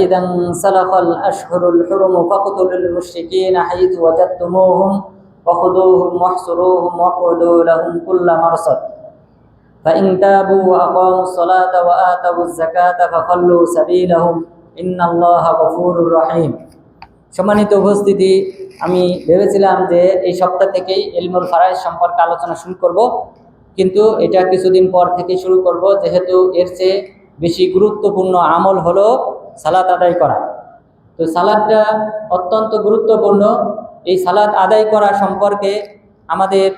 فإذا انسلخ الأشهر الحرم فاقتلوا المشركين حيث وجدتموهم وخذوهم واحصروهم واقعدوا لهم كل مرصد فإن تابوا وأقاموا الصلاة وآتوا الزكاة فخلوا سبيلهم إن الله غفور رحيم সম্মানিত উপস্থিতি আমি ভেবেছিলাম যে এই সপ্তাহ থেকেই এলমুল ফারাইজ সম্পর্কে আলোচনা শুরু করব কিন্তু এটা কিছুদিন পর থেকে শুরু করব যেহেতু এর চেয়ে বেশি গুরুত্বপূর্ণ আমল হলো সালাত আদায় করা। তো সালাদটা অত্যন্ত গুরুত্বপূর্ণ। এই সালাদ আদায় করা সম্পর্কে আমাদের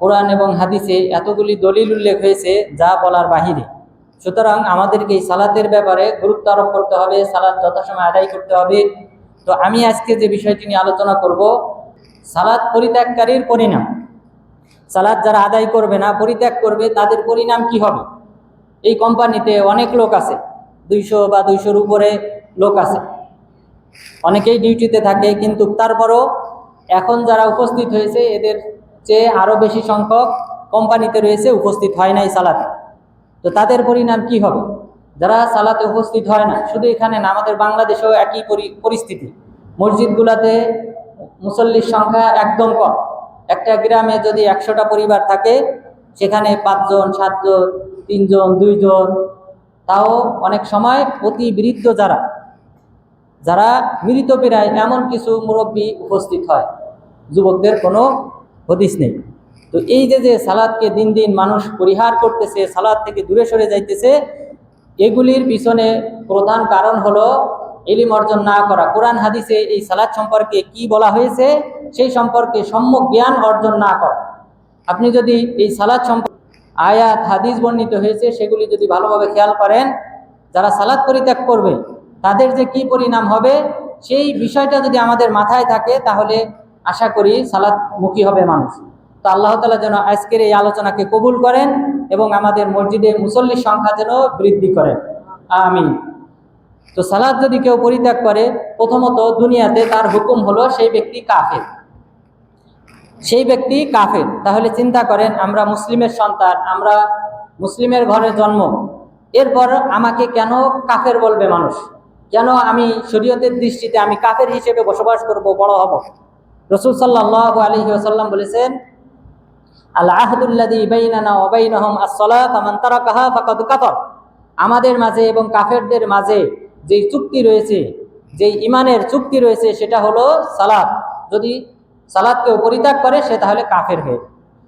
কোরআন এবং হাদিসে এতগুলি দলিল উল্লেখ হয়েছে, যা বলার বাহিরে। সুতরাং আমাদেরকে এই সালাতের ব্যাপারে গুরুত্ব আরোপ করতে হবে, সালাদ যথাসময় আদায় করতে হবে। তো আমি আজকে যে বিষয়টি নিয়ে আলোচনা করব, সালাদ পরিত্যাগকারীর পরিণাম। সালাদ যারা আদায় করবে না, পরিত্যাগ করবে, তাদের পরিণাম কি হবে? এই কোম্পানিতে অনেক লোক আছে। দুইশো বা দুইশোর উপরে লোক আছে। অনেকেই ডিউটিতে থাকে, কিন্তু তারপরও এখন যারা উপস্থিত হয়েছে, এদের চেয়ে আরও বেশি সংখ্যক কোম্পানিতে রয়েছে, উপস্থিত হয় নাই সালাতে। তো তাদের পরিণাম কি হবে? যারা সালাতে উপস্থিত হয় না, শুধু এখানে না, আমাদের বাংলাদেশেও একই পরি- পরিস্থিতি। মসজিদগুলোতে মুসল্লির সংখ্যা একদম কম। একটা গ্রামে যদি একশোটা পরিবার থাকে, সেখানে পাঁচজন, সাতজন, তিনজন, দুইজন তাও অনেক সময় অতি বৃদ্ধ যারা যারা মৃত প্রায় এমন কিছু মুরব্বী উপস্থিত হয়, যুবকদের কোনো হদিস নেই। তো এই যে যে সালাদকে দিন দিন মানুষ পরিহার করতেছে, সালাদ থেকে দূরে সরে যাইতেছে, এগুলির পিছনে প্রধান কারণ হলো এলিম অর্জন না করা। কোরআন হাদিসে এই সালাদ সম্পর্কে কি বলা হয়েছে, সেই সম্পর্কে সম্যক জ্ঞান অর্জন না করা। আপনি যদি এই সালাদ সম্পর্কে আয়াত, হাদিস বর্ণিত হয়েছে, সেগুলি যদি ভালোভাবে খেয়াল করেন, যারা সালাদ পরিত্যাগ করবে, তাদের যে কি পরিণাম হবে, সেই বিষয়টা যদি আমাদের মাথায় থাকে, তাহলে আশা করি সালাদ মুখী হবে মানুষ। তো আল্লাহ তালা যেন আজকের এই আলোচনাকে কবুল করেন এবং আমাদের মসজিদে মুসল্লির সংখ্যা যেন বৃদ্ধি করেন আমি তো সালাদ যদি কেউ পরিত্যাগ করে, প্রথমত দুনিয়াতে তার হুকুম হলো, সেই ব্যক্তি কাফের। সেই ব্যক্তি কাফের। তাহলে চিন্তা করেন, আমরা মুসলিমের সন্তান, আমরা মুসলিমের ঘরে জন্ম। এরপর আমাকে কেন কাফের বলবে মানুষ? কেন আমি শরীয়তের দৃষ্টিতে আমি কাফের হিসেবে বসবাস করব, বড় হব? রসুল সাল্লাহ আলহি আসাল্লাম বলেছেন আমাদের মাঝে এবং কাফেরদের মাঝে যেই চুক্তি রয়েছে, যেই ইমানের চুক্তি রয়েছে, সেটা হলো সালাদ যদি সালাদ কেউ পরিত্যাগ করে, সে তাহলে কাফের হয়ে।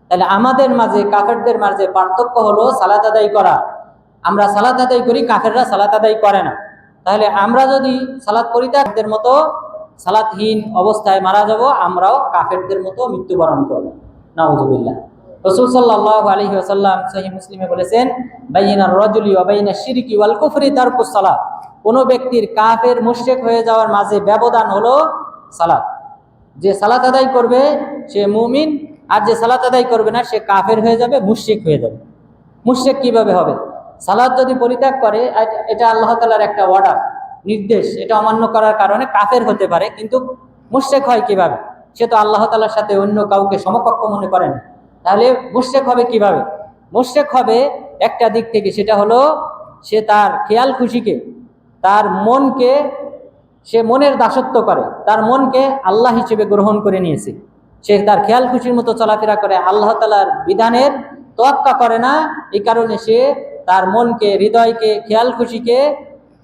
তাহলে আমাদের মাঝে, কাফেরদের মাঝে পার্থক্য হলো সালাত আদায় করা। আমরা সালাত আদায় করি, কাফেররা সালাত আদায় করে না। তাহলে আমরা যদি সালাদ পরিত্যাগদের মতো সালাতহীন অবস্থায় মারা যাব, আমরাও কাফেরদের মতো মৃত্যুবরণ করব। নাউজুবিল্লাহ। রসুল সাল্লাহ আলহি আসাল্লাম সহি মুসলিমে বলেছেন, বাইনা রজুলি ওবাইনা শিরিকি ওয়াল কুফরি তারকুস সালাত। কোনো ব্যক্তির কাফের মুশেক হয়ে যাওয়ার মাঝে ব্যবধান হলো সালাত। যে সালাত আদায় করবে সে মুমিন, আর যে সালাত আদায় করবে না, সে কাফের হয়ে যাবে, মুশরিক হয়ে যাবে। মুশরিক কীভাবে হবে? সালাদ যদি পরিত্যাগ করে এটা আল্লাহ তালার একটা অর্ডার নির্দেশ। এটা অমান্য করার কারণে কাফের হতে পারে, কিন্তু মুশরেক হয় কীভাবে? সে তো আল্লাহ তালার সাথে অন্য কাউকে সমকক্ষ মনে করেন তাহলে মুশরেক হবে কীভাবে? মুশরেক হবে একটা দিক থেকে, সেটা হলো সে তার খেয়াল খুশিকে, তার মনকে সে মনের দাসত্ব করে। তার মনকে আল্লাহ হিসেবে গ্রহণ করে নিয়েছে। সে তার খেয়াল খুশির মতো চলাফেরা করে। আল্লাহ তালার বিধানের তোয়াক্কা করে না। এই কারণে সে তার মনকে, হৃদয়কে, খেয়াল খুশিকে,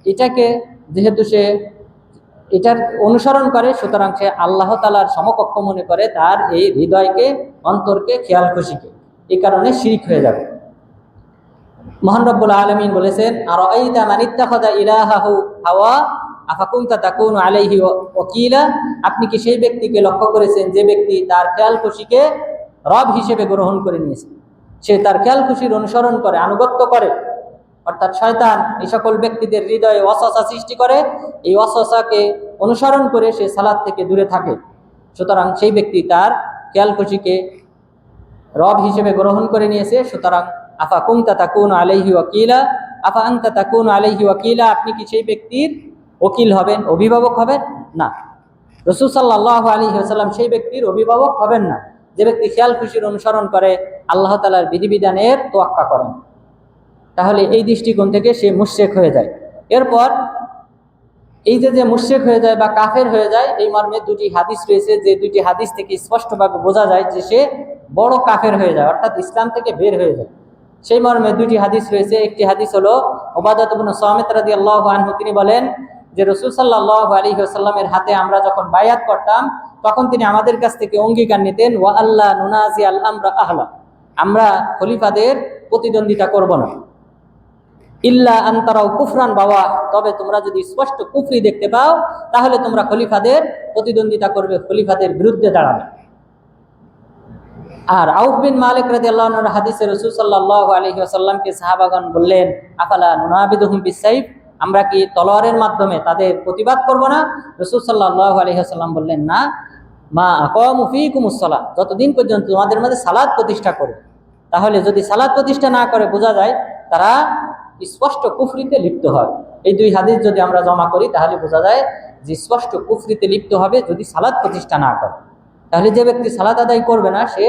এটাকে যেহেতু সে এটার অনুসরণ করে, সুতরাং সে আল্লাহ তালার সমকক্ষ মনে করে তার এই হৃদয়কে, অন্তরকে, খেয়াল খুশিকে। এই কারণে শিরিক হয়ে যাবে। মহান রব্বুল আলমিন বলেছেন আর ইলাহাহু হাওয়া? আফাকুন্তা তাকুন আলাইহি ওকিলা? আপনি কি সেই ব্যক্তিকে লক্ষ্য করেছেন যে ব্যক্তি তার খেয়াল খুশিকে রব হিসেবে গ্রহণ করে নিয়েছে? সে তার খেয়াল খুশির অনুসরণ করে, আনুগত্য করে। অর্থাৎ শয়তান এই সকল ব্যক্তিদের হৃদয়ে অসসা সৃষ্টি করে। এই অসসাকে অনুসরণ করে সে সালাদ থেকে দূরে থাকে। সুতরাং সেই ব্যক্তি তার খেয়াল খুশিকে রব হিসেবে গ্রহণ করে নিয়েছে। সুতরাং আফা কুমতা তাকুন আলাইহি ওয়াকিলা? আফা আংতা তাকুন আলাইহি ওয়াকিলা? আপনি কি সেই ব্যক্তির ওকিল হবেন, অভিভাবক হবেন? না। রসুল সাল্লাহ আলী সাল্লাম সেই ব্যক্তির অভিভাবক হবেন না। যে ব্যক্তি খেয়াল খুশির অনুসরণ করে, আল্লাহ তালার বিধিবিধানের তোয়াক্কা করেন। তাহলে এই দৃষ্টিকোণ থেকে সে মুশেক হয়ে যায়। এরপর এই যে যে মুশ্রিক হয়ে যায় বা কাফের হয়ে যায়, এই মর্মে দুটি হাদিস রয়েছে যে দুটি হাদিস থেকে স্পষ্টভাবে বোঝা যায় যে সে বড় কাফের হয়ে যায়, অর্থাৎ ইসলাম থেকে বের হয়ে যায়। সেই মর্মে দুটি হাদিস রয়েছে। একটি হাদিস হলো ওবাদত সামেত রাদি আল্লাহ আনহু, তিনি বলেন যে রসুল সাল্লাহ আলী আসাল্লামের হাতে আমরা যখন বায়াত করতাম, তখন তিনি আমাদের কাছ থেকে অঙ্গীকার নিতেন, ওয়া আল্লাহ নুনাজি আল আহলা। আমরা খলিফাদের প্রতিদ্বন্দ্বিতা করব না। ইল্লা আন্তারাও কুফরান বাবা তবে তোমরা যদি স্পষ্ট কুফরি দেখতে পাও, তাহলে তোমরা খলিফাদের প্রতিদ্বন্দ্বিতা করবে, খলিফাদের বিরুদ্ধে দাঁড়াবে। আর আউফ বিন মালিক রাজি আল্লাহর হাদিসে রসুল সাল্লাহ আলহি সাহাবাগান বললেন, আফালা নুনাবিদ হুম বিসাইফ? আমরা কি তলোয়ারের মাধ্যমে তাদের প্রতিবাদ করব না? রসুল সাল্লাহ আলহি আসাল্লাম বললেন, না, মা আকমুফিকুমুসলা যতদিন পর্যন্ত তোমাদের মধ্যে সালাদ প্রতিষ্ঠা করবে তাহলে যদি সালাদ প্রতিষ্ঠা না করে, বোঝা যায় তারা স্পষ্ট কুফরিতে লিপ্ত হয় এই দুই হাদিস যদি আমরা জমা করি, তাহলে বোঝা যায় যে স্পষ্ট কুফরিতে লিপ্ত হবে যদি সালাদ প্রতিষ্ঠা না করে। তাহলে যে ব্যক্তি সালাদ আদায় করবে না, সে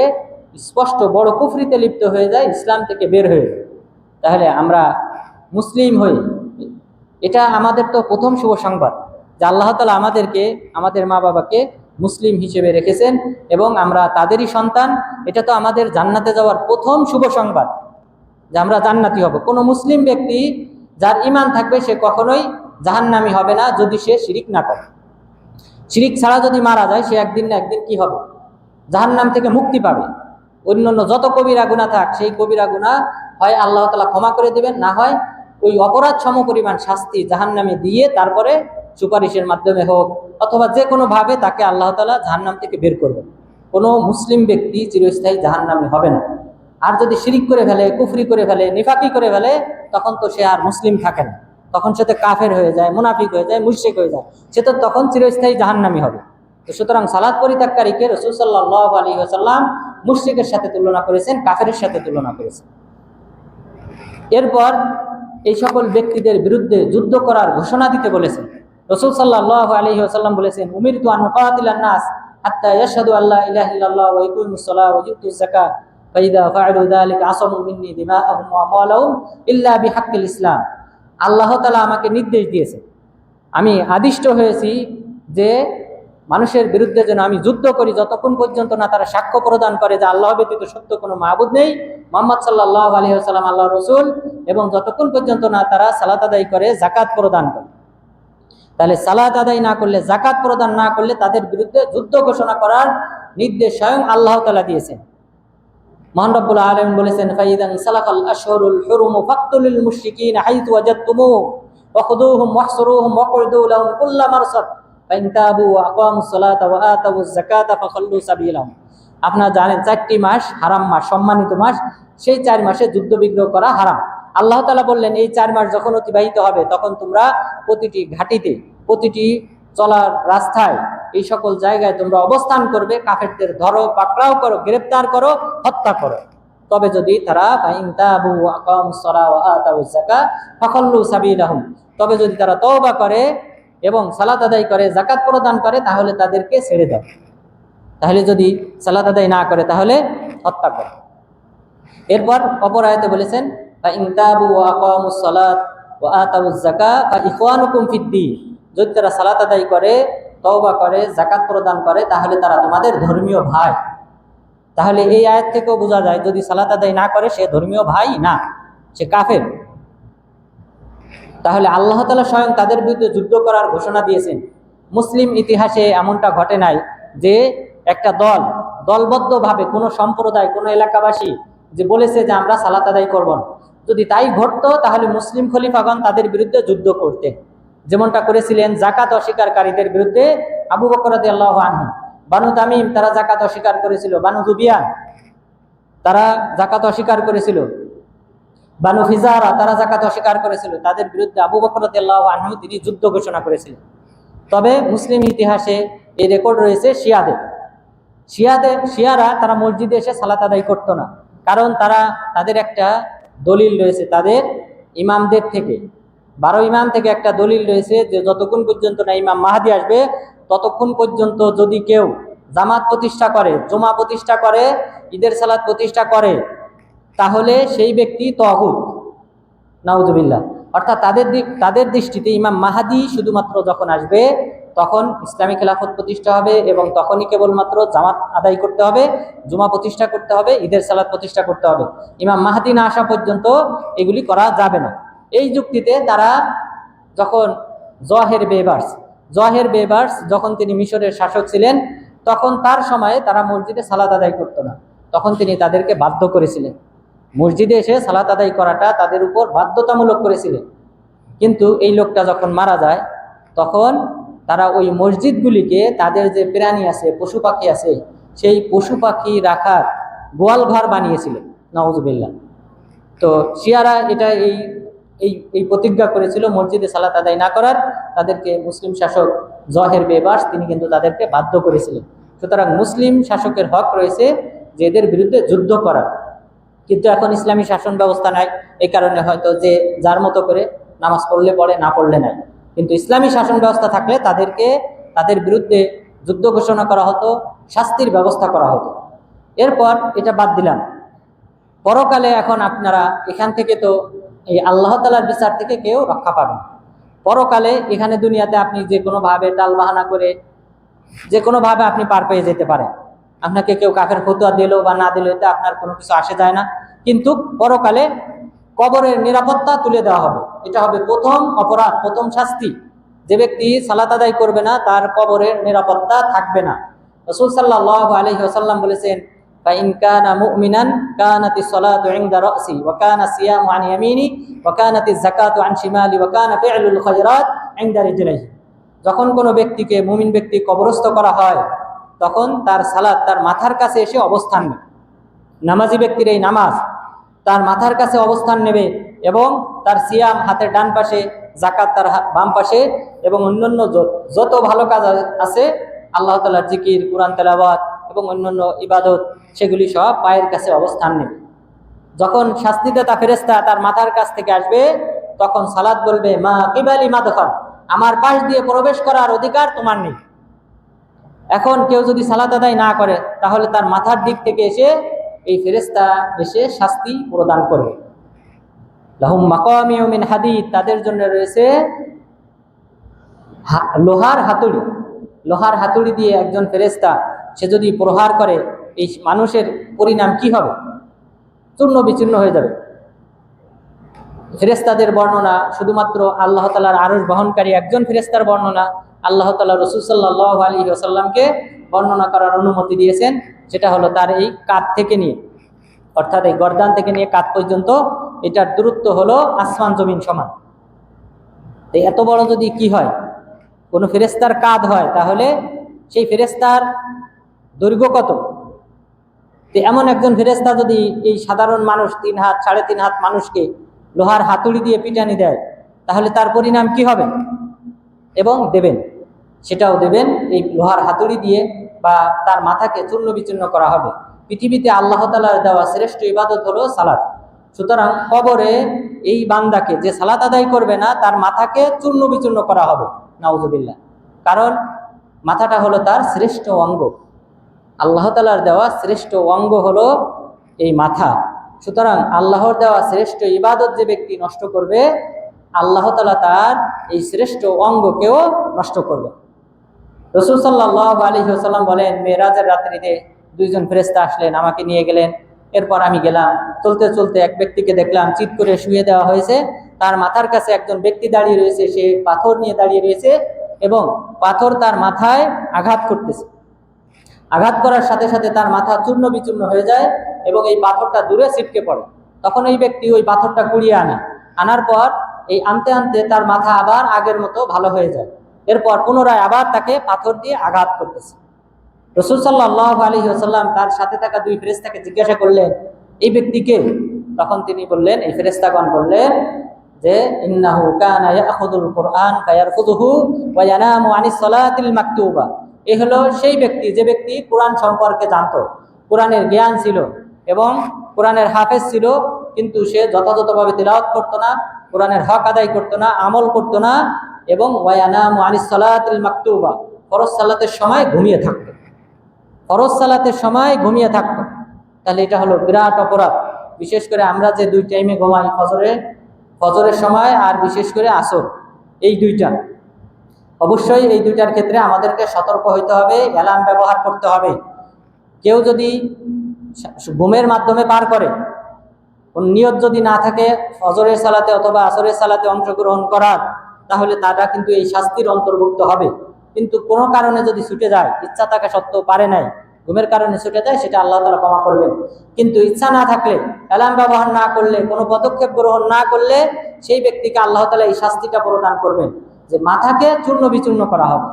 স্পষ্ট বড় কুফরিতে লিপ্ত হয়ে যায়, ইসলাম থেকে বের হয়ে তাহলে আমরা মুসলিম হই এটা আমাদের তো প্রথম শুভ সংবাদ যে আল্লাহ তালা আমাদেরকে, আমাদের মা বাবাকে মুসলিম হিসেবে রেখেছেন এবং আমরা তাদেরই সন্তান। এটা তো আমাদের জান্নাতে যাওয়ার প্রথম শুভ সংবাদ যে আমরা জান্নাতি হব। কোনো মুসলিম ব্যক্তি যার ইমান থাকবে সে কখনোই জাহান্নামি হবে না যদি সে শিরিক না করে। শিরিক ছাড়া যদি মারা যায়, সে একদিন না একদিন কি হবে? জাহান্নাম থেকে মুক্তি পাবে। অন্যান্য যত কবিরা গুণা থাক, সেই কবিরা গুণা হয় আল্লাহ তালা ক্ষমা করে দেবেন, না হয় ওই অপরাধ সম পরিমাণ শাস্তি জাহান্নামে দিয়ে তারপরে সুপারিশের মাধ্যমে হোক, অথবা যে কোনোভাবে তাকে আল্লাহ তালা জাহান্নাম থেকে বের করবেন কোনো মুসলিম ব্যক্তি চিরস্থায়ী জাহান্নামে হবে না। আর যদি শিরিক করে ফেলে, কুফরি করে ফেলে, নিফাকি করে ফেলে, তখন তো সে আর মুসলিম থাকে না। তখন সে তো কাফের হয়ে যায়, মুনাফিক হয়ে যায় মুর্শিক হয়ে যায়। সে তো তখন চিরস্থায়ী জাহান্নামি হবে। তো সুতরাং সালাদ পরিত্যাগকারীকে রসুল সাল্লাহ আলী আসাল্লাম মুশ্রিকের সাথে তুলনা করেছেন কাফের সাথে তুলনা করেছেন। এরপর এই সকল ব্যক্তিদের বিরুদ্ধে যুদ্ধ করার ঘোষণা দিতে বলেছেন। রসুল সাল্লাহ আলী আসাল্লাম বলেছেন উমির তু আনুকাতিল নাস হাত্তা ইয়াশহাদু আল্লাহ ইলাহা ইল্লাল্লাহ ওয়া ফাইদা মিন্নি আমওয়ালাহুম ইল্লা বিহাক্কিল ইসলাম। আল্লাহ তাআলা আমাকে নির্দেশ দিয়েছে আমি আদিষ্ট হয়েছি যে মানুষের বিরুদ্ধে যেন আমি যুদ্ধ করি যতক্ষণ পর্যন্ত না তারা সাক্ষ্য প্রদান করে যে আল্লাহ ব্যতীত সত্য কোনো মাহবুদ নেই। মোহাম্মদ সাল্লাহ আলী সাল্লাম আল্লাহ রসুল এবং যতক্ষণ পর্যন্ত না তারা সালাত আদায় করে জাকাত প্রদান করে। তাহলে সালাত আদায় না করলে জাকাত প্রদান না করলে তাদের বিরুদ্ধে যুদ্ধ ঘোষণা করার নির্দেশ স্বয়ং আল্লাহ তালা দিয়েছেন। মহানরবুল বলেছেন, ফাইদান আপনারা জানেন, চারটি মাস হারাম মাস, সম্মানিত মাস। সেই চার মাসে যুদ্ধ বিগ্রহ করা হারাম। আল্লাহ তালা বললেন, এই চার মাস যখন অতিবাহিত হবে, তখন তোমরা প্রতিটি ঘাটিতে, প্রতিটি চলার রাস্তায়, এই সকল জায়গায় তোমরা অবস্থান করবে। কাফেরদের ধরো, পাকড়াও করো, গ্রেপ্তার করো, হত্যা করো। তবে যদি তারা তবে যদি তারা তওবা করে এবং সালাত আদায় করে জাকাত প্রদান করে, তাহলে তাদেরকে ছেড়ে দাও। তাহলে যদি সালাত আদায় না করে, তাহলে হত্যা করে। এরপর অপর আয়তে বলেছেন যদি তারা সালাত আদায় করে, তওবা করে জাকাত প্রদান করে, তাহলে তারা তোমাদের ধর্মীয় ভাই। তাহলে এই আয়াত থেকেও বোঝা যায়, যদি সালাত আদায় না করে, সে ধর্মীয় ভাই না, সে কাফের। তাহলে আল্লাহ তালা স্বয়ং তাদের বিরুদ্ধে যুদ্ধ করার ঘোষণা দিয়েছেন। মুসলিম ইতিহাসে এমনটা ঘটে নাই যে একটা দল, দলবদ্ধভাবে কোনো সম্প্রদায়, কোনো এলাকাবাসী যে বলেছে যে আমরা সালাত আদায় করব না। যদি তাই ঘটতো, তাহলে মুসলিম খলিফাগণ তাদের বিরুদ্ধে যুদ্ধ করতে যেমনটা করেছিলেন জাকাত অস্বীকারীদের বিরুদ্ধে আবু বকরাদ আল্লাহ আনহু। বানু তামিম, তারা জাকাত অস্বীকার করেছিল। বানু জুবিয়ান, তারা জাকাত অস্বীকার করেছিল। বানু ফিজারা, তারা জাকাত অস্বীকার করেছিল। তাদের বিরুদ্ধে আবু বকরাদ আল্লাহ আনহু তিনি যুদ্ধ ঘোষণা করেছিলেন। তবে মুসলিম ইতিহাসে এই রেকর্ড রয়েছে শিয়াদের। শিয়াদের, শিয়ারা তারা মসজিদে এসে সালাত আদায় করতো না। কারণ তারা, তাদের একটা দলিল রয়েছে তাদের ইমামদের থেকে। বারো ইমাম থেকে একটা দলিল রয়েছে যে, যতক্ষণ পর্যন্ত না ইমাম মাহাদি আসবে, ততক্ষণ পর্যন্ত যদি কেউ জামাত প্রতিষ্ঠা করে, জমা প্রতিষ্ঠা করে, ঈদের সালাদ প্রতিষ্ঠা করে, তাহলে সেই ব্যক্তি তহুদ নাউজবিল্লা অর্থাৎ তাদের দিক, তাদের দৃষ্টিতে ইমাম মাহাদি শুধুমাত্র যখন আসবে তখন ইসলামী খেলাফত প্রতিষ্ঠা হবে এবং তখনই কেবলমাত্র জামাত আদায় করতে হবে, জুমা প্রতিষ্ঠা করতে হবে, ঈদের সালাদ প্রতিষ্ঠা করতে হবে। ইমাম মাহাদি না আসা পর্যন্ত এগুলি করা যাবে না। এই যুক্তিতে তারা যখন জহের বেবার্স জহের বেবার্স যখন তিনি মিশরের শাসক ছিলেন, তখন তার সময়ে তারা মসজিদে সালাদ আদায় করতো না। তখন তিনি তাদেরকে বাধ্য করেছিলেন। মসজিদে এসে সালাত আদায় করাটা তাদের উপর বাধ্যতামূলক করেছিলেন। কিন্তু এই লোকটা যখন মারা যায়, তখন তারা ওই মসজিদগুলিকে, তাদের যে প্রাণী আছে, পশু পাখি আছে, সেই পশু পাখি রাখার গোয়াল ঘর বানিয়েছিলেন। নওয়াজবিল্লা তো শিয়ারা এটা এই এই এই প্রতিজ্ঞা করেছিল, মসজিদে সালাত আদায় না করার। তাদেরকে মুসলিম শাসক জহের বেবাস, তিনি কিন্তু তাদেরকে বাধ্য করেছিলেন। সুতরাং মুসলিম শাসকের হক রয়েছে যে এদের বিরুদ্ধে যুদ্ধ করার কিন্তু এখন ইসলামী শাসন ব্যবস্থা নাই এই কারণে হয়তো যে যার মতো করে নামাজ পড়লে পড়ে, না পড়লে নাই। কিন্তু ইসলামী শাসন ব্যবস্থা থাকলে তাদেরকে, তাদের বিরুদ্ধে যুদ্ধ ঘোষণা করা হতো, শাস্তির ব্যবস্থা করা হতো। এরপর এটা বাদ দিলাম। পরকালে এখন আপনারা এখান থেকে তো এই আল্লাহ তালার বিচার থেকে কেউ রক্ষা পাবেন পরকালে এখানে দুনিয়াতে আপনি যে কোনোভাবে টাল বাহানা করে, যে কোনোভাবে আপনি পার পেয়ে যেতে পারেন। আপনাকে কেউ কাফের ফতুয়া দিল বা না দিল, এতে আপনার কোনো কিছু আসে যায় না। কিন্তু পরকালে কবরের নিরাপত্তা তুলে দেওয়া হবে এটা হবে প্রথম অপরাধ প্রথম শাস্তি যে ব্যক্তি সালাত আদায় করবে না তার কবরের নিরাপত্তা থাকবে না রসুল সাল্লাহ আলহি আসাল্লাম বলেছেন فإن كان مؤمنا كانت الصلاة عند رأسي وكان الصيام عن يميني وكانت الزكاة عن شمالي وكان فعل الخيرات عند رجليه যখন কোনো ব্যক্তিকে মুমিন ব্যক্তি কবরস্থ করা হয় তখন তার সালাদ তার মাথার কাছে এসে অবস্থান নেবে নামাজি ব্যক্তির এই নামাজ তার মাথার কাছে অবস্থান নেবে এবং তার সিয়াম হাতের ডান পাশে, জাকাত তার বাম পাশে এবং অন্যান্য যত ভালো কাজ আছে, আল্লাহ তালার জিকির, কোরআন তেলাবাদ এবং অন্যান্য ইবাদত, সেগুলি সব পায়ের কাছে অবস্থান নেবে। যখন শাস্তিদাতা ফেরেস্তা তার মাথার কাছ থেকে আসবে, তখন সালাদ বলবে, মা কিবালি মা দখল আমার পাশ দিয়ে প্রবেশ করার অধিকার তোমার নেই। এখন কেউ যদি সালাদ আদায় না করে, তাহলে তার মাথার দিক থেকে এসে এই ফেরেস্তা এসে শাস্তি প্রদান করবে লাহুম মাকামিউ মিন হাদিদ, তাদের জন্য রয়েছে লোহার হাতুড়ি। লোহার হাতুড়ি দিয়ে একজন ফেরেস্তা সে যদি প্রহার করে, এই মানুষের পরিণাম কি হবে? চূর্ণ বিচূর্ণ হয়ে যাবে। ফেরেস্তাদের বর্ণনা শুধুমাত্র আল্লাহ তালার আরস বহনকারী একজন ফেরেস্তার বর্ণনা। আল্লাহ তালা রসুল সাল্লাহ আলী আসাল্লামকে বর্ণনা করার অনুমতি দিয়েছেন। সেটা হলো তার এই কাত থেকে নিয়ে, অর্থাৎ এই গর্দান থেকে নিয়ে কাত পর্যন্ত এটার দূরত্ব হলো আসমান জমিন সমান। তো এত বড় যদি কি হয়, কোনো ফেরেস্তার কাঁধ হয়, তাহলে সেই ফেরেস্তার দৈর্ঘ্য কত? তো এমন একজন ফেরেস্তা যদি এই সাধারণ মানুষ তিন হাত, সাড়ে তিন হাত মানুষকে লোহার হাতুড়ি দিয়ে পিটানি দেয়, তাহলে তার পরিণাম কি হবে? এবং দেবেন, সেটাও দেবেন এই লোহার হাতুড়ি দিয়ে বা তার মাথাকে চূর্ণ বিচূর্ণ করা হবে। পৃথিবীতে আল্লাহ তালার দেওয়া শ্রেষ্ঠ ইবাদত হলো সালাদ সুতরাং কবরে এই বান্দাকে যে সালাত আদায় করবে না, তার মাথাকে চূর্ণ বিচূর্ণ করা হবে। নাউজুবিল্লাহ। কারণ মাথাটা হলো তার শ্রেষ্ঠ অঙ্গ। আল্লাহ তালার দেওয়া শ্রেষ্ঠ অঙ্গ হলো এই মাথা। সুতরাং আল্লাহর দেওয়া শ্রেষ্ঠ ইবাদত যে ব্যক্তি নষ্ট করবে, আল্লাহ তালা তার এই শ্রেষ্ঠ অঙ্গকেও নষ্ট করবে। রসুল সাল্লাহ আলী সাল্লাম বলেন, মেয়েরাজের রাত্রিতে দুইজন ফেরেস্তা আসলেন, আমাকে নিয়ে গেলেন। এরপর আমি গেলাম। চলতে চলতে এক ব্যক্তিকে দেখলাম, চিৎ করে শুয়ে দেওয়া হয়েছে। তার মাথার কাছে একজন ব্যক্তি দাঁড়িয়ে রয়েছে, সে পাথর নিয়ে দাঁড়িয়ে রয়েছে এবং পাথর তার মাথায় আঘাত করতেছে। আঘাত করার সাথে সাথে তার মাথা চূর্ণ বিচূর্ণ হয়ে যায় এবং এই পাথরটা দূরে ছিটকে পড়ে। তখন এই ব্যক্তি ওই পাথরটা কুড়িয়ে আনে। আনার পর এই আনতে আনতে তার মাথা আবার আগের মতো ভালো হয়ে যায়। এরপর পুনরায় আবার তাকে পাথর দিয়ে আঘাত করতেছে। রসুল সাল্লাহ আলী আসাল্লাম তার সাথে থাকা দুই ফেরেস্তাকে জিজ্ঞাসা করলেন, এই ব্যক্তিকে? তখন তিনি বললেন, এই ফেরেস্তাগণ বললেন যে, ইন্নাহু ইয়ানামু আনিস হলো সেই ব্যক্তি, যে ব্যক্তি কোরআন সম্পর্কে জানতো। কোরআনের জ্ঞান ছিল এবং কোরআনের হাফেজ ছিল, কিন্তু সে যথাযথভাবে তিলাওয়াত করতো না, কোরআনের হক আদায় করতো না, আমল করতো না এবং ওয়ায়ানামু আনিস সালাতিল মাকতুবা। ফরজ সালাতের সময় ঘুমিয়ে থাকতো ফরজ সালাতের সময় ঘুমিয়ে থাকতো তাহলে এটা হলো বিরাট অপরাধ। বিশেষ করে আমরা যে দুই টাইমে ঘুমাই, ফজরে, ফজরের সময় আর বিশেষ করে আসর, এই দুইটা। অবশ্যই এই দুইটার ক্ষেত্রে আমাদেরকে সতর্ক হইতে হবে অ্যালার্ম ব্যবহার করতে হবে। কেউ যদি ঘুমের মাধ্যমে পার করে নিয়ত যদি না থাকে, ফজরের সালাতে অথবা আসরের সালাতে অংশগ্রহণ করার তাহলে তারা কিন্তু এই শাস্তির অন্তর্ভুক্ত হবে। কিন্তু কোনো কারণে যদি ছুটে যায়, ইচ্ছা থাকা সত্ত্বেও পারে নাই, ঘুমের কারণে ছুটে যায়, সেটা আল্লাহ তালা ক্ষমা করবেন। কিন্তু ইচ্ছা না থাকলে অ্যালার্ম ব্যবহার না করলে, কোনো পদক্ষেপ গ্রহণ না করলে, সেই ব্যক্তিকে আল্লাহ তালা এই শাস্তিটা প্রদান করবেন যে মাথাকে চূর্ণ বিচূর্ণ করা হবে।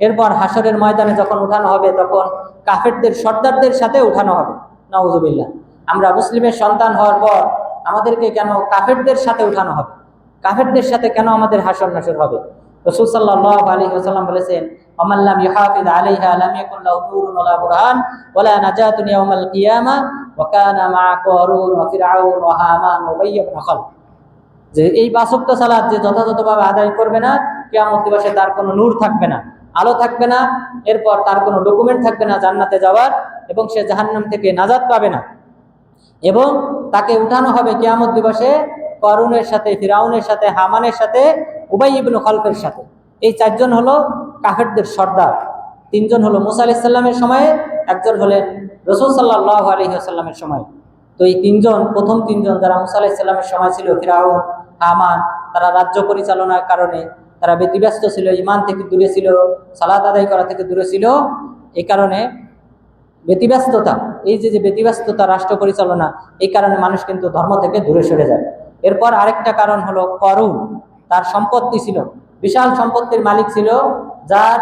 এরপর হাসরের ময়দানে যখন উঠানো হবে, তখন কাফেরদের, সর্দারদের সাথে উঠানো হবে। নওয়াজুবিল্লাহ আমরা মুসলিমের সন্তান হওয়ার পর আমাদেরকে কেন কাফেরদের সাথে উঠানো হবে? কাফেরদের সাথে কেন আমাদের হাসর নাসর হবে? রসুল সাল্লাহ আলী ওসাল্লাম বলেছেন অমাল্লাম ইহাফিদ আলাইহা লাম ইয়াকুন লাহু নূরুন ওয়ালা বুরহান, ওয়ালা নাজাতুন ইয়াউমাল কিয়ামা, ওয়া কানা মা কারুন ওয়া ফিরআউন ওয়া হামান ওয়া উবাইয় ইবনে যে এই বাসক্ত সালাদ যে যথাযথভাবে আদায় করবে না, কিয়ামত দিবসে তার কোনো নূর থাকবে না, আলো থাকবে না, এরপর তার কোনো ডকুমেন্ট থাকবে না জান্নাতে যাওয়ার, এবং সে জাহান্নাম থেকে নাজাত পাবে না। এবং তাকে উঠানো হবে কিয়ামত দিবসে করুণের সাথে, ফিরাউনের সাথে, হামানের সাথে, উবাই ইবনু খলফের সাথে। এই চারজন হলো কাফেরদের সর্দার। তিনজন হলো মুসা আলাইসাল্লামের সময়ে, একজন হলেন রসুল সাল্লাহ আলহিহাসাল্লামের সময়। তো এই তিনজন, প্রথম তিনজন যারা মুসা আলাইসাল্লামের সময় ছিল, ফিরাউন, হামান, তারা রাজ্য পরিচালনার কারণে তারা ব্যতিব্যস্ত ছিল ইমান থেকে দূরে ছিল সালাদ আদায় করা থেকে দূরে ছিল। এই কারণে ব্যতিব্যস্ততা, এই যে যে ব্যতিব্যস্ততা, রাষ্ট্র পরিচালনা, এই কারণে মানুষ কিন্তু ধর্ম থেকে দূরে সরে যায়। এরপর আরেকটা কারণ হলো করুণ, তার সম্পত্তি ছিল। বিশাল সম্পত্তির মালিক ছিল যার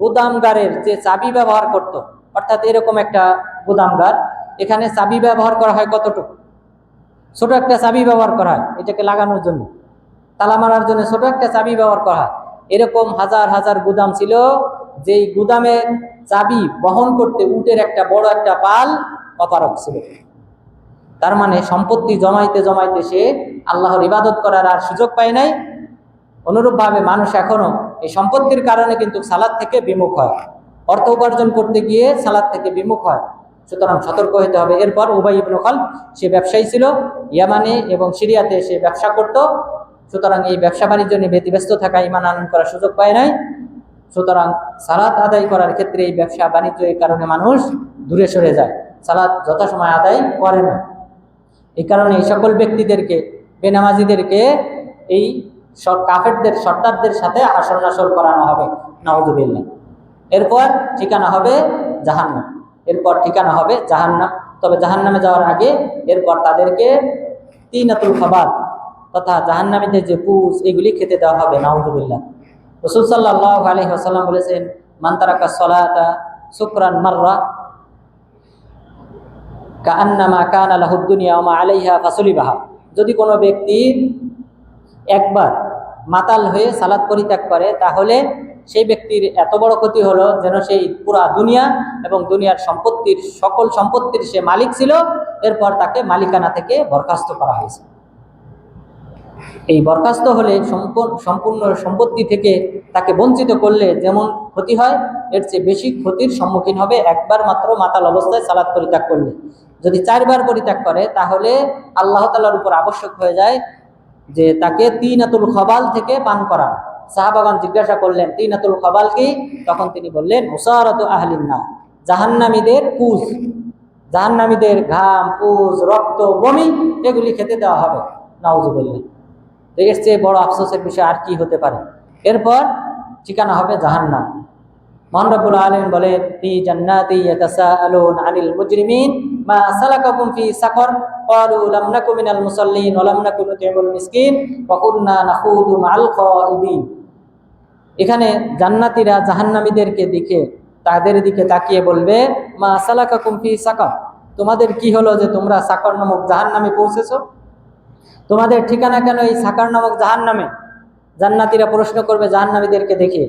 গুদামগারের যে চাবি ব্যবহার করত। অর্থাৎ এরকম একটা গুদামগার, এখানে চাবি ব্যবহার করা হয় কতটুকু? ছোট একটা চাবি ব্যবহার করা হয়, এটাকে লাগানোর জন্য। তালা মারার জন্য ছোট একটা চাবি ব্যবহার করা হয়। এরকম হাজার হাজার গুদাম ছিল, যেই গুদামের চাবি বহন করতে উটের একটা বড় একটা পাল অপারক ছিল। তার মানে সম্পত্তি জমাইতে জমাইতে সে আল্লাহর ইবাদত করার আর সুযোগ পায় নাই। অনুরূপভাবে মানুষ এখনও এই সম্পত্তির কারণে কিন্তু সালাদ থেকে বিমুখ হয়। অর্থ উপার্জন করতে গিয়ে সালাদ থেকে বিমুখ হয়। সুতরাং সতর্ক হতে হবে। এরপর উবাই ইবনু খাল সে ব্যবসায়ী ছিল, ইয়ামানে এবং সিরিয়াতে সে ব্যবসা করত। সুতরাং এই ব্যবসা বাণিজ্য নিয়ে ব্যতিব্যস্ত থাকা ইমান আনন্দ করার সুযোগ পায় নাই। সুতরাং সালাদ আদায় করার ক্ষেত্রে এই ব্যবসা বাণিজ্য এই কারণে মানুষ দূরে সরে যায়। সালাদ যথাসময় আদায় করে না। কারণে এই সকল ব্যক্তিদেরকে, বেনামাজিদেরকে এই কাফেরদের, সর্দারদের সাথে আসর নাসর করানো হবে। নওয়াজুবিল্লা এরপর ঠিকানা হবে জাহান্নাম। এরপর ঠিকানা হবে জাহান্নাম। তবে জাহান্নামে যাওয়ার আগে এরপর তাদেরকে তিনাতুল খাবার তথা জাহান্নামীদের যে পুষ এগুলি খেতে দেওয়া হবে। নাউজুবিল্লাহ। রসুল সাল্লাহ আলহি বলেছেন মান্তারাকা সলাতা শুক্রান মাররা কান্নামা কান আলাহুদ্দুনিয়া ওমা আলাইহা ফাসলিবাহা। যদি কোনো ব্যক্তি একবার মাতাল হয়ে সালাদ পরিত্যাগ করে, তাহলে সেই ব্যক্তির এত বড় ক্ষতি হলো যেন সেই পুরা দুনিয়া এবং দুনিয়ার সম্পত্তির, সকল সম্পত্তির সে মালিক ছিল, এরপর তাকে মালিকানা থেকে বরখাস্ত করা হয়েছে। এই বরখাস্ত হলে সম্পূর্ণ সম্পত্তি থেকে তাকে বঞ্চিত করলে যেমন ক্ষতি হয় এর চেয়ে বেশি ক্ষতির সম্মুখীন হবে একবার মাত্র মাতাল অবস্থায় সালাদ পরিত্যাগ করলে। যদি চারবার পরিত্যাগ করে, তাহলে আল্লাহ তালার উপর আবশ্যক হয়ে যায় যে তাকে তিনাতুল খবাল থেকে পান করা। সাহাবাগান জিজ্ঞাসা করলেন, তিনাতুল খবাল কি? তখন তিনি বললেন মুসারত আহলিন না জাহান্নামীদের পুজ। জাহান্নামীদের ঘাম, পুজ, রক্ত, বমি, এগুলি খেতে দেওয়া হবে। নাউজুবিল্লাহ। এর চেয়ে বড় আফসোসের বিষয় আর কি হতে পারে? এরপর ঠিকানা হবে জাহান্নাম। মহান রব্বুল আলম বলেন ফি জান্নাতি ইয়াতাসাআলুন আনিল মুজরিমিন, মা সালাকাকুম ফি সাকর, ক্বালু লাম নাকু মিনাল মুসাল্লিন ওয়া লাম নাকু নুতিমুল মিসকিন, ওয়া কুননা নাখুদু এখানে জান্নাতীরা জাহান্নামীদেরকে দেখে তাদের দিকে তাকিয়ে বলবে, মা সালাকাকুম ফি সাকর, তোমাদের কি হলো যে তোমরা সাকর নামক জাহান্নামে পৌঁছেছো? তোমাদের ঠিকানা কেন এই সাকার নামক জাহান নামে জান্নাতিরা প্রশ্ন করবে জাহান্নামীদেরকে দেখে।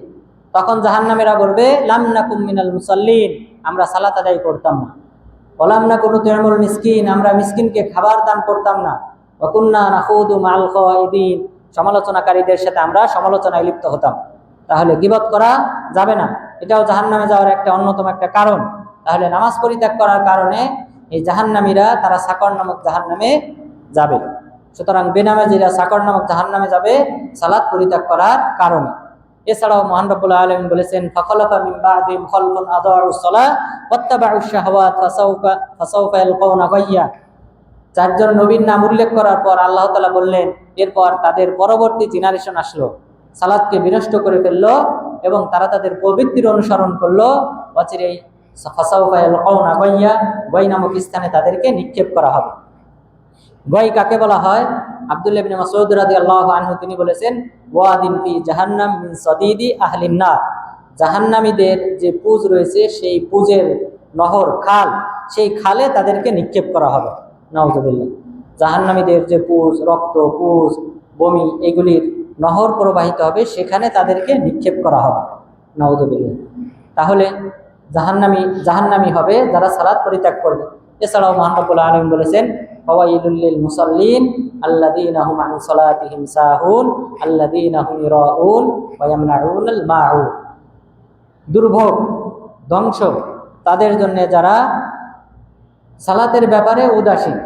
তখন জাহান্নামেরা বলবে লামনা কুমিনাল মুসাল্লিন। আমরা সালাত আদায় করতাম না। বলাম না কোনো তৃণমূল মিসকিন। আমরা মিসকিনকে খাবার দান করতাম না। অকুন্না নাহুদু মাল খাওয়াইদিন। সমালোচনাকারীদের সাথে আমরা সমালোচনায় লিপ্ত হতাম। তাহলে গিবত করা যাবে না। এটাও জাহান্নামে যাওয়ার একটা অন্যতম একটা কারণ। তাহলে নামাজ পরিত্যাগ করার কারণে এই জাহান্নামীরা, তারা সাকর নামক জাহান্নামে যাবে। সুতরাং বেনামাজিরা সাকর নামক জাহান নামে যাবে সালাদ পরিত্যাগ করার কারণে। এছাড়াও মহান রব্বুল আলম বলেছেন ফখলফা মিন বাদিম খলফুন আদাউস সালাহ ওয়াত্তাবাউশ শাহওয়াত, ফাসাউফা ফাসাউফা গায়্যা চারজন নবীর নাম উল্লেখ করার পর আল্লাহ তালা বললেন, এরপর তাদের পরবর্তী জেনারেশন আসলো, সালাদকে বিনষ্ট করে ফেলল এবং তারা তাদের প্রবৃত্তির অনুসরণ করল। অচিরেই ফাসাউফায়াল কৌনা গইয়া, গই নামক স্থানে তাদেরকে নিক্ষেপ করা হবে। গই কাকে বলা হয়? আব্দুল্লাহ ইবনে মাসউদ রাদিয়াল্লাহু আনহু, তিনি বলেছেন, ওয়াদিন ফি জাহান্নাম মিন সদিদি আহলিন নার। জাহান্নামীদের যে পুজ রয়েছে, সেই পুজের নহর, খাল, সেই খালে তাদেরকে নিক্ষেপ করা হবে। নাউজুবিল্লাহ। জাহান্নামীদের যে পুজ, রক্ত, পুজ, বমি, এগুলির নহর প্রবাহিত হবে, সেখানে তাদেরকে নিক্ষেপ করা হবে। নাউজুবিল্লাহ। তাহলে জাহান্নামী জাহান্নামী হবে যারা সালাদ পরিত্যাগ করবে। এছাড়াও মহানবুল আলম বলেছেন ফওয়াইলুল্লিল মুসাল্লিন আল্লাযীনা হুম আন সালাতিহিম সাহুন, আল্লাযীনা হুম ইরাউন ওয়া ইয়ামনাউনাল মাউন দুর্ভোগ, ধ্বংস, তাদের জন্য যারা সালাতের ব্যাপারে উদাসীন,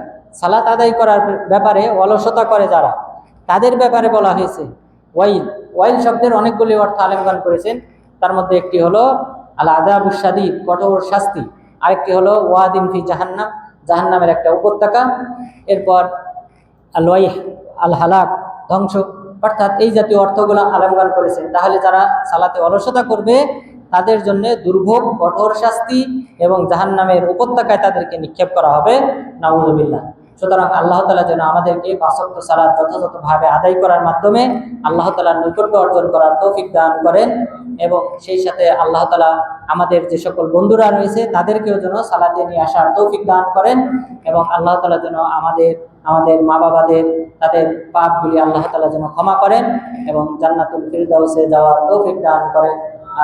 সালাত আদায় করার ব্যাপারে অলসতা করে যারা, তাদের ব্যাপারে বলা হয়েছে, ওয়াইল। ওয়াইল শব্দের অনেকগুলি অর্থ আলেমগান করেছেন। তার মধ্যে একটি হলো আল আদাবুসাদিদ কঠোর শাস্তি। আরেকটি হলো, ওয়াদিন ফি জাহান্নাম। জাহান্নামের একটা উপত্যকা। এরপর আল ওয়াইহ আল হালাক ধ্বংস। অর্থাৎ এই জাতীয় অর্থগুলো আলমগান করেছেন। তাহলে যারা সালাতে অলসতা করবে, তাদের জন্য দুর্ভোগ, কঠোর শাস্তি এবং জাহান নামের উপত্যকায় তাদেরকে নিক্ষেপ করা হবে। নাউজুবিল্লাহ। সুতরাং আল্লাহ তালা যেন আমাদেরকে পাঁচক্ত সালাদ যথাযথভাবে আদায় করার মাধ্যমে আল্লাহ তালার নৈকট্য অর্জন করার তৌফিক দান করেন এবং সেই সাথে আল্লাহ তালা আমাদের যে সকল বন্ধুরা রয়েছে, তাদেরকেও যেন সালাতে নিয়ে আসার তৌফিক দান করেন এবং আল্লাহ তালা যেন আমাদের আমাদের মা বাবাদের তাদের পাপগুলি আল্লাহ তালা যেন ক্ষমা করেন এবং জান্নাতুল ফিরদাউসে যাওয়ার তৌফিক দান করেন।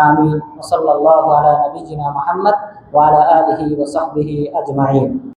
আমি সাল্লাল্লাহু আলা নবিজিনা মুহাম্মদ ওয়া আলা আলিহি ওয়া আজমাইন।